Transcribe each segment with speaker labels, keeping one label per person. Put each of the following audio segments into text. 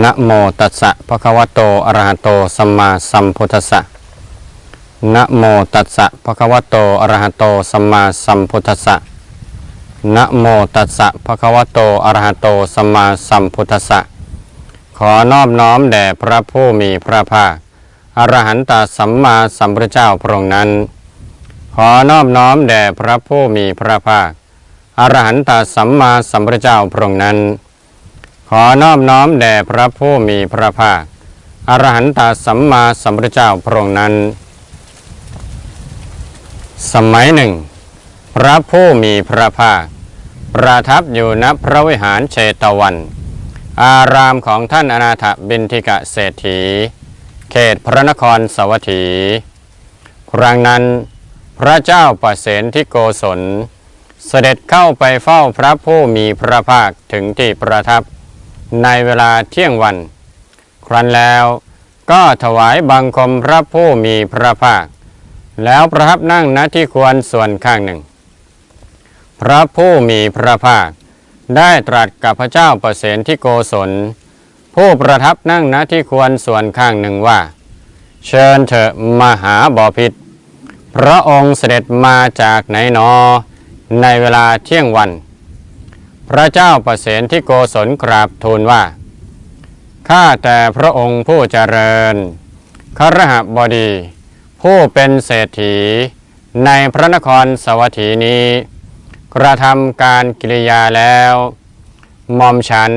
Speaker 1: นะโมตัสสะภะคะวะโตอะระหะโตสัมมาสัมพุทธัสสะนะโมตัสสะภะคะวะโตอะระหะโตสัมมาสัมพุทธัสสะนะโมตัสสะภะคะวะโตอะระหะโตสัมมาสัมพุทธัสสะขอนอบน้อมแด่พระผู้มีพระภาคอรหันตสัมมาสัมพุทธเจ้าพระองค์นั้น ขอนอบน้อมแด่พระผู้มีพระภาคอรหันตสัมมาสัมพุทธเจ้าพระองค์นั้น ขอนอบน้อมแด่พระผู้มีพระภาค อรหันตสัมมาสัมพุทธเจ้าพระองค์นั้น สมัยหนึ่ง พระผู้มีพระภาค ประทับอยู่ณพระวิหารเชตวัน อารามของท่านอนาถบินทิกะเศรษฐี เขตพระนครสวัสถีครั้งนั้นพระเจ้าประเสนที่โกศล เสด็จเข้าไปเฝ้าพระผู้มีพระภาคถึงที่ประทับ ในเวลาเที่ยงวัน ครั้นแล้วก็ถวายบังคมพระผู้มีพระภาค แล้วประทับนั่งณที่ควรส่วนข้างหนึ่ง พระผู้มีพระภาค ได้ตรัสกับพระเจ้าประเสนที่โกศล ผู้ประทับนั่งณที่ควรส่วนข้างหนึ่งว่า เชิญเถอะมหาบอพิษพระองค์เสด็จมาจากไหนนอ ในเวลาเที่ยงวัน พระเจ้าประเสนที่โกศลกราบทูลว่า ข้าแต่พระองค์ผู้เจริญครหบดี ผู้เป็นเศรษฐี ในพระนครสวัสถีนี้ กระทำการกิริยาแล้วหม่อมฉัน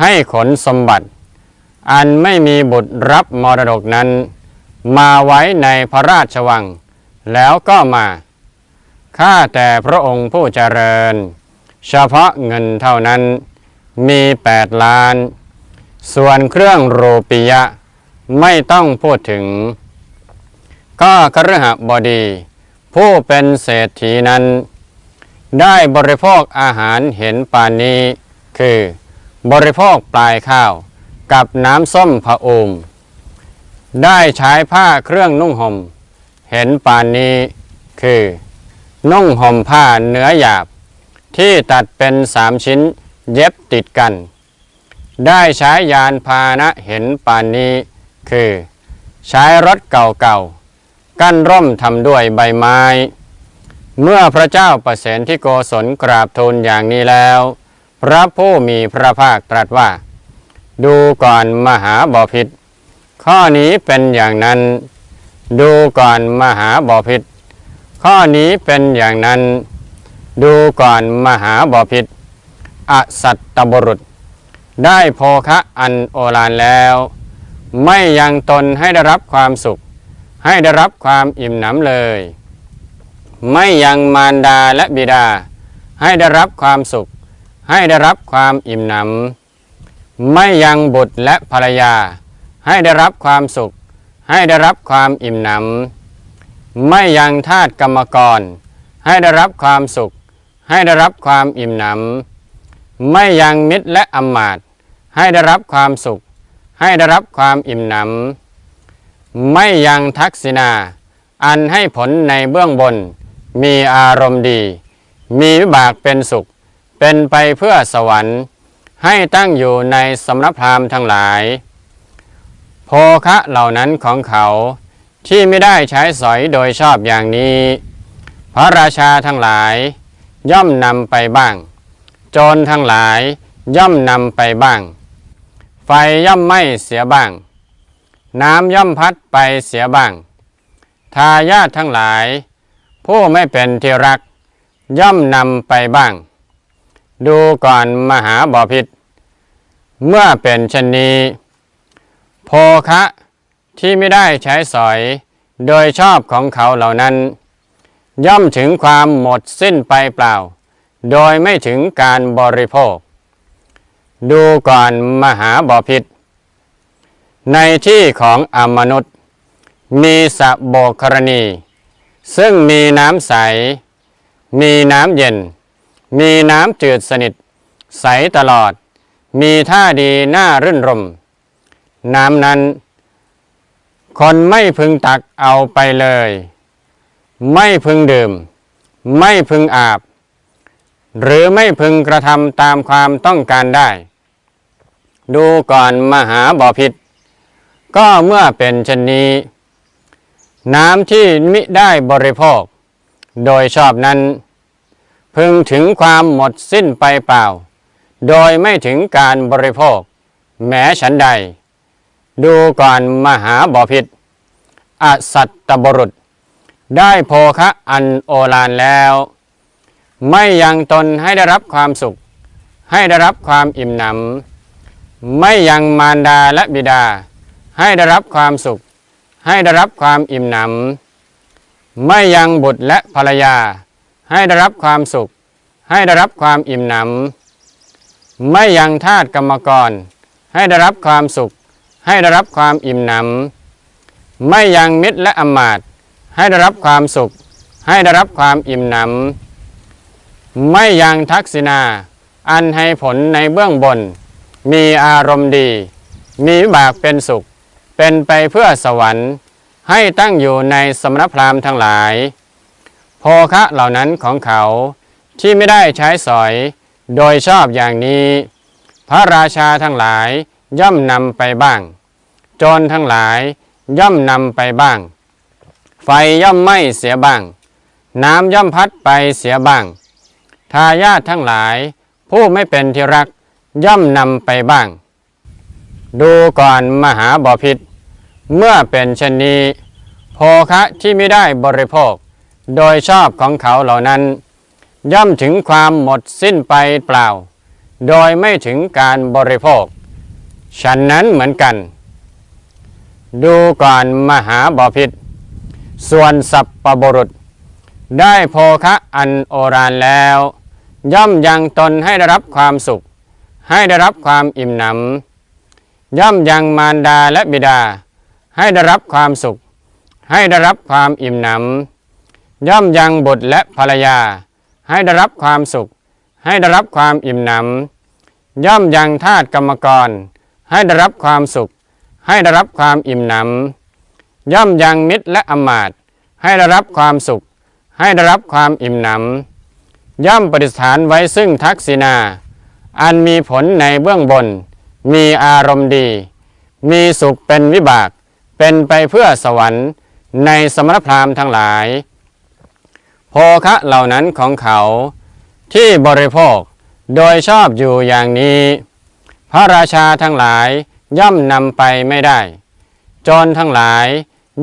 Speaker 1: ให้ขนสมบัติ อันไม่มีบุตรรับมรดกนั้น มาไว้ในพระราชวัง แล้วก็มา ข้าแต่พระองค์ผู้เจริญ เฉพาะเงินเท่านั้นมีแปดล้าน ส่วนเครื่องโรปิยะไม่ต้องพูดถึง ก็ครหบดี ผู้เป็นเศรษฐีนั้น ได้บริโภคอาหารเห็นปานนี้ คือบริโภคปลายข้าวกับน้ำส้มผะอมได้ใช้ผ้าเครื่องนุ่งห่ม เห็นปานนี้ คือ นุ่งห่มผ้าเนื้อหยาบ ที่ตัดเป็นสามชิ้นเย็บติดกัน ได้ใช้ยานพาหนะเห็นปานนี้ คือ ใช้รถเก่าๆ กั้นร่มทำด้วยใบไม้ เมื่อพระเจ้าประเสนที่โกศลกราบทูลอย่างนี้แล้ว พระผู้มีพระภาคตรัสว่า ดูก่อนมหาบอพิษข้อนี้เป็นอย่างนั้น ดูก่อนมหาบอพิษข้อนี้เป็นอย่างนั้น ดูก่อนมหาบอพิษอสัตตบรุษ ได้โภคะอันโอฬารแล้ว ไม่ยังตนให้ได้รับความสุข ให้ได้รับความอิ่มหนำเลย ไม่ยังมารดาและบิดา ให้ได้รับความสุข ให้ได้รับความอิ่มหนำไม่ยังบุตรและภรรยา ให้ได้รับความสุข ให้ได้รับความอิ่มหนำไม่ยังทาสกรรมกร ให้ได้รับความสุข ให้ได้รับความอิ่มหนำไม่ยังมิตรและอำมาตให้ได้รับความสุข ให้ได้รับความอิ่มหนำไม่ยังทักษิณาอันให้ผลในเบื้องบน มีอารมณ์ดี มีวิบากเป็นสุข เป็นไปเพื่อสวรรค์ ให้ตั้งอยู่ในสำนักพราหมณ์ทั้งหลาย โภคะเหล่านั้นของเขาที่ไม่ได้ใช้สอยโดยชอบอย่างนี้ พระราชาทั้งหลาย ย่อมนำไปบ้าง โจรทั้งหลายย่อมนำไปบ้าง ไฟย่อมไหม้เสียบ้าง น้ำย่อมพัดไปเสียบ้าง ทายาททั้งหลาย ผู้ไม่เป็นที่รัก ย่อมนำไปบ้าง ดูก่อนมหาบอพิษเมื่อเป็นชนนี้โภคะที่ไม่ได้ใช้สอย โดยชอบของเขาเหล่านั้น ย่อมถึงความหมดสิ้นไปเปล่า โดยไม่ถึงการบริโภค ดูก่อนมหาบอพิษ ในที่ของอมนุษย์ มีสะโบกรณี ซึ่งมีน้ำใส มีน้ำเย็น มีน้ำจืดสนิท ใสตลอด มีท่าดีน่ารื่นรม น้ำนั้น คนไม่พึงตักเอาไปเลย ไม่พึงดื่ม ไม่พึงอาบ หรือไม่พึงกระทำตามความต้องการได้ ดูก่อนมหาบ่อพิษ ก็เมื่อเป็นเช่นนี้ น้ำที่มิได้บริโภค โดยชอบนั้น พึงถึงความหมดสิ้นไปเปล่า โดยไม่ถึงการบริโภค แม้ฉันใด ดูก่อนมหาบ่อพิษอสัตตบรุษ ได้โภคะอันโอฬารแล้ว ไม่ยังตนให้ได้รับความสุข ให้ได้รับความอิ่มหนำไม่ยังมารดาและบิดา ให้ได้รับความสุข ให้ได้รับความอิ่มหนำไม่ยังบุตรและภรรยา ให้ได้รับความสุข ให้ได้รับความอิ่มหนำไม่ยังทาสกรรมกร ให้ได้รับความสุข ให้ได้รับความอิ่มหนำไม่ยังมิตรและอมาต ให้ได้รับความสุข ให้ได้รับความอิ่มหนำไม่ยังทักษิณาอันให้ผลในเบื้องบน มีอารมณ์ดี มีวิบากเป็นสุข เป็นไปเพื่อสวรรค์ ให้ตั้งอยู่ในสมณพราหมณ์ทั้งหลายโภคะเหล่านั้นของเขาที่ไม่ได้ใช้สอย โดยชอบอย่างนี้ พระราชาทั้งหลายย่อมนำไปบ้าง โจรทั้งหลายย่อมนำไปบ้าง ไฟย่อมไหม้เสียบ้าง น้ำย่อมพัดไปเสียบ้าง ทายาททั้งหลาย ผู้ไม่เป็นที่รักย่อมนำไปบ้าง ดูก่อนมหาบอพิษ เมื่อเป็นเช่นนี้โภคะที่ไม่ได้บริโภค โดยชอบของเขาเหล่านั้น ย่อมถึงความหมดสิ้นไปเปล่า โดยไม่ถึงการบริโภค ฉันนั้นเหมือนกัน ดูก่อนมหาบอพิษ ส่วนสัพปบุรุษ ได้โภคะอันโอฬารแล้ว ย่อมยังตนให้ได้รับความสุข ให้ได้รับความอิ่มหนำย่อมยังมารดาและบิดา ให้ได้รับความสุข ให้ได้รับความอิ่มหนำย่อมยังบุตรและภรรยา ให้ได้รับความสุข ให้ได้รับความอิ่มหนำย่อมยังทาสกรรมกร ให้ได้รับความสุข ให้ได้รับความอิ่มหนำ ย่อมยังมิตรและอมาตให้ได้รับความสุข ให้ได้รับความอิ่มหนำย่อมปฏิสถานไว้ซึ่งทักษิณาอันมีผลในเบื้องบน มีอารมณ์ดี มีสุขเป็นวิบาก เป็นไปเพื่อสวรรค์ในสมณพราหมณ์ทั้งหลาย โภคะเหล่านั้นของเขาที่บริโภคโดยชอบอยู่อย่างนี้ พระราชาทั้งหลายย่อมนำไปไม่ได้จรทั้งหลาย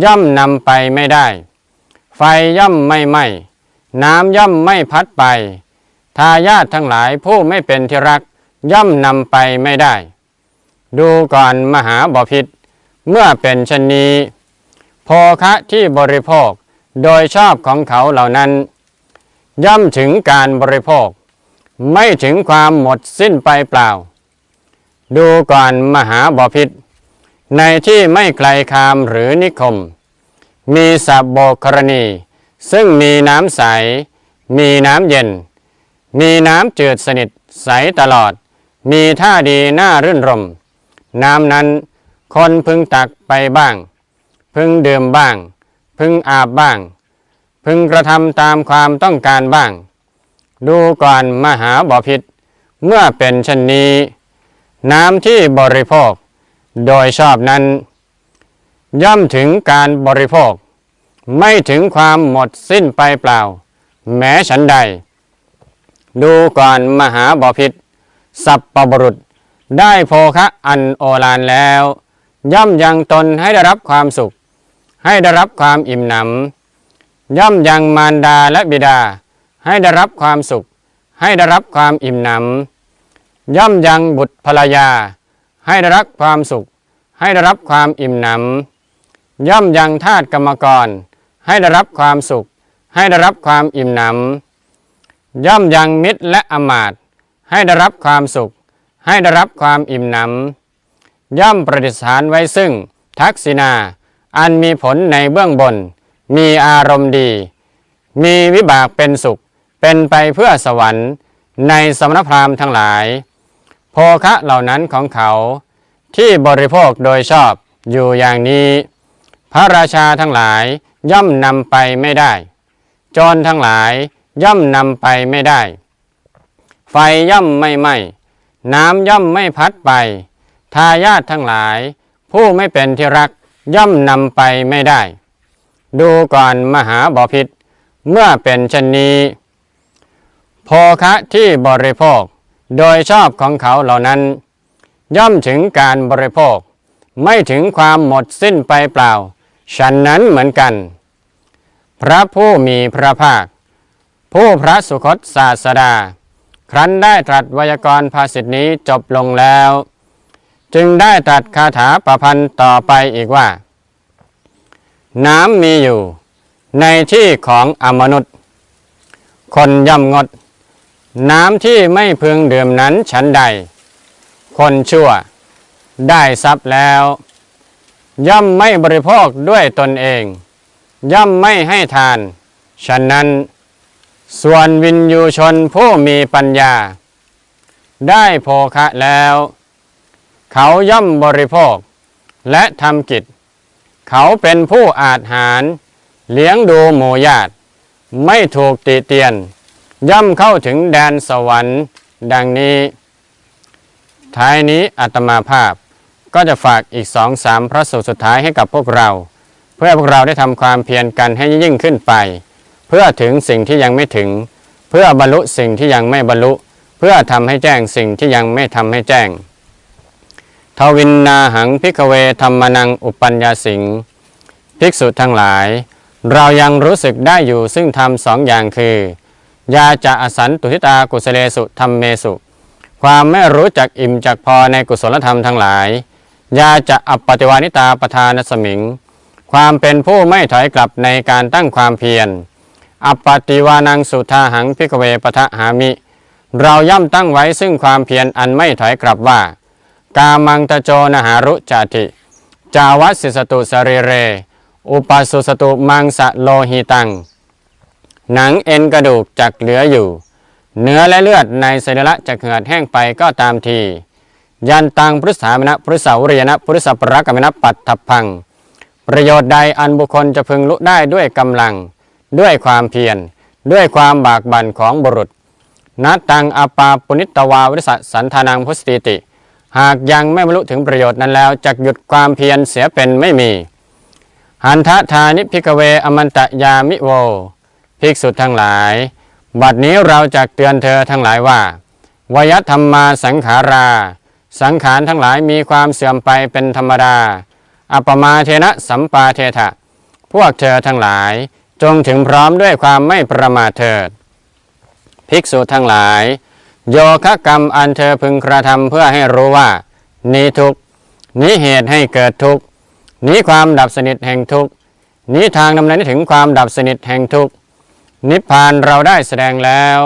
Speaker 1: ย่อมนำไปไม่ได้ ไฟย่อมไม่ไหม้น้ำย่อมไม่พัดไป ทายาททั้งหลายผู้ไม่เป็นที่รัก ย่อมนำไปไม่ได้ ดูก่อนมหาบพิษเมื่อเป็นชนนี้โภคะที่บริโภคโดยชอบของเขาเหล่านั้น ย่อมถึงการบริโภค ไม่ถึงความหมดสิ้นไปเปล่า ดูก่อนมหาบพิษ ในที่ไม่ไกลคามหรือนิคม มีสับโบกรณี ซึ่งมีน้ำใส มีน้ำเย็น มีน้ำจืดสนิทใสตลอด มีท่าดีน่ารื่นรม น้ำนั้นคนพึงตักไปบ้าง พึงดื่มบ้าง พึงอาบบ้าง พึงกระทำตามความต้องการบ้าง ดูก่อนมหาบอพิษเมื่อเป็นเช่นนี้ น้ำที่บริโภค โดยชอบนั้น ย่อมถึงการบริโภค ไม่ถึงความหมดสิ้นไปเปล่า แม้ฉันใด ดูก่อนมหาบอพิษสัพปบรุษ ได้โภคะอันโอฬารแล้ว ย่อมยังตนให้ได้รับความสุข ให้ได้รับความอิ่มหนำย่อมยังมารดาและบิดา ให้ได้รับความสุข ให้ได้รับความอิ่มหนำย่อมยังบุตรภรรยา ให้ได้รับความสุข ให้ได้รับความอิ่มหนำย่อมยังทาสกรรมกร ให้ได้รับความสุข ให้ได้รับความอิ่มหนำย่อมยังมิตรและอมาตให้ได้รับความสุข ให้ได้รับความอิ่มหนำย่อมประดิษฐานไว้ซึ่ง ทักษิณาอันมีผลในเบื้องบน มีอารมณ์ดี มีวิบากเป็นสุข เป็นไปเพื่อสวรรค์ ในสมณพราหมณ์ทั้งหลาย โภคะเหล่านั้นของเขา ที่บริโภคโดยชอบอยู่อย่างนี้ พระราชาทั้งหลายย่อมนำไปไม่ได้จรทั้งหลายย่อมนำไปไม่ได้ ไฟย่อมไม่ไหม้น้ำย่อมไม่พัดไป ทายาททั้งหลาย ผู้ไม่เป็นที่รักย่อมนำไปไม่ได้ ดูก่อนมหาบอพิษเมื่อเป็นเช่นนี้โภคะที่บริโภค โดยชอบของเขาเหล่านั้น ย่อมถึงการบริโภค ไม่ถึงความหมดสิ้นไปเปล่า ฉันนั้นเหมือนกัน พระผู้มีพระภาค ผู้พระสุคตศาสดา ครั้นได้ตรัสไวยากรณ์ภาษิตนี้จบลงแล้ว จึงได้ตรัสคาถาประพันธ์ต่อไปอีกว่า น้ำมีอยู่ ในที่ของอมนุษย์ คนย่ำงด น้ำที่ไม่พึงดื่มนั้นฉันใด คนชั่ว ได้ทรัพย์แล้ว ย่อมไม่บริโภคด้วยตนเอง ย่อมไม่ให้ทาน ฉะนั้น ส่วนวินยูชนผู้มีปัญญา ได้โภคะแล้ว เขาย่อมบริโภค และทำกิจ เขาเป็นผู้อาจหาร เลี้ยงดูหมู่ญาติ ไม่ถูกติเตียน ย่อมเข้าถึงแดนสวรรค์ดังนี้ ท้ายนี้อาตมาภาพก็จะฝากอีกสองสามพระสูตรสุดท้ายให้กับพวกเรา เพื่อพวกเราได้ทำความเพียรกันให้ยิ่งขึ้นไป เพื่อถึงสิ่งที่ยังไม่ถึง เพื่อบรรลุสิ่งที่ยังไม่บรรลุ เพื่อทำให้แจ้งสิ่งที่ยังไม่ทำให้แจ้งทวินนาหังพิกเวธรรมนังอุปัญญาสิงภิกษุทั้งหลาย เรายังรู้สึกได้อยู่ซึ่งทำสองอย่างคือ ยาจะอสันตุทิตากุสเลสุธรรมเมสุ ความไม่รู้จักอิ่มจักพอในกุศลธรรมทั้งหลาย ยาจะอัปปติวานิตาประธานสมิง ความเป็นผู้ไม่ถอยกลับในการตั้งความเพียร อัปปติวานังสุทาหังพิกเวปทะหามิ เราย่อมตั้งไว้ซึ่งความเพียรอันไม่ถอยกลับว่า กามังตะโจนหารุจาติ จาวัสสิสตุสรีเร อุปสุสตุมังสะโลหิตัง หนังเอ็นกระดูกจักเหลืออยู่ เนื้อและเลือดในสรีระจะเหือดแห้งไปก็ตามที ยันตังพุทธสามนะพุทธสาวริยนะพุทธสัพพะกมนะปัตถพัง ประโยชน์ใดอันบุคคลจะพึงลุได้ด้วยกำลัง ด้วยความเพียร ด้วยความบากบั่นของบุรุษนัตตังอปาปุนิตวาวิสสสันธานังพุสติติ หากยังไม่บรรลุถึงประโยชน์นั้นแล้วจะหยุดความเพียรเสียเป็นไม่มี หันทะทานิพิกเวอมันตะยามิโว ภิกษุทั้งหลาย บัดนี้เราจะเตือนเธอทั้งหลายว่าวยธรรมมาสังขารา สังขารทั้งหลายมีความเสื่อมไปเป็นธรรมดา อัปมาเทนะสัมปาเทถะ พวกเธอทั้งหลายจงถึงพร้อมด้วยความไม่ประมาทเถิด ภิกษุทั้งหลาย โยคะกรรมอันเธอพึงกระทำเพื่อให้รู้ว่า นี้ทุกนี้เหตุให้เกิดทุกนี้ความดับสนิทแห่งทุกนี้ทางดำเนินถึงความดับสนิทแห่งทุกข์ นิพพานเราได้แสดงแล้ว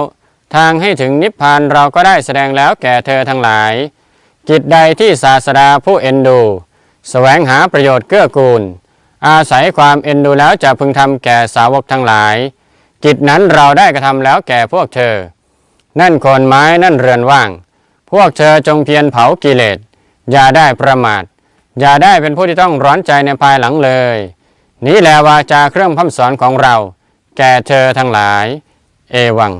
Speaker 1: ทางให้ถึงนิพพานเราก็ได้แสดงแล้วแก่เธอทั้งหลาย กิจใดที่ศาสดาผู้เอ็นดูแสวงหาประโยชน์เกื้อกูล อาศัยความเอ็นดูแล้วจะพึงทำแก่สาวกทั้งหลาย กิจนั้นเราได้กระทำแล้วแก่พวกเธอ นั่นคนไม้นั่นเรือนว่าง พวกเธอจงเพียรเผากิเลส อย่าได้ประมาท อย่าได้เป็นผู้ที่ต้องร้อนใจในภายหลังเลย นี้แหละวาจาเครื่องพัฒสอนของเรา แก่เธอทั้งหลาย เอวัง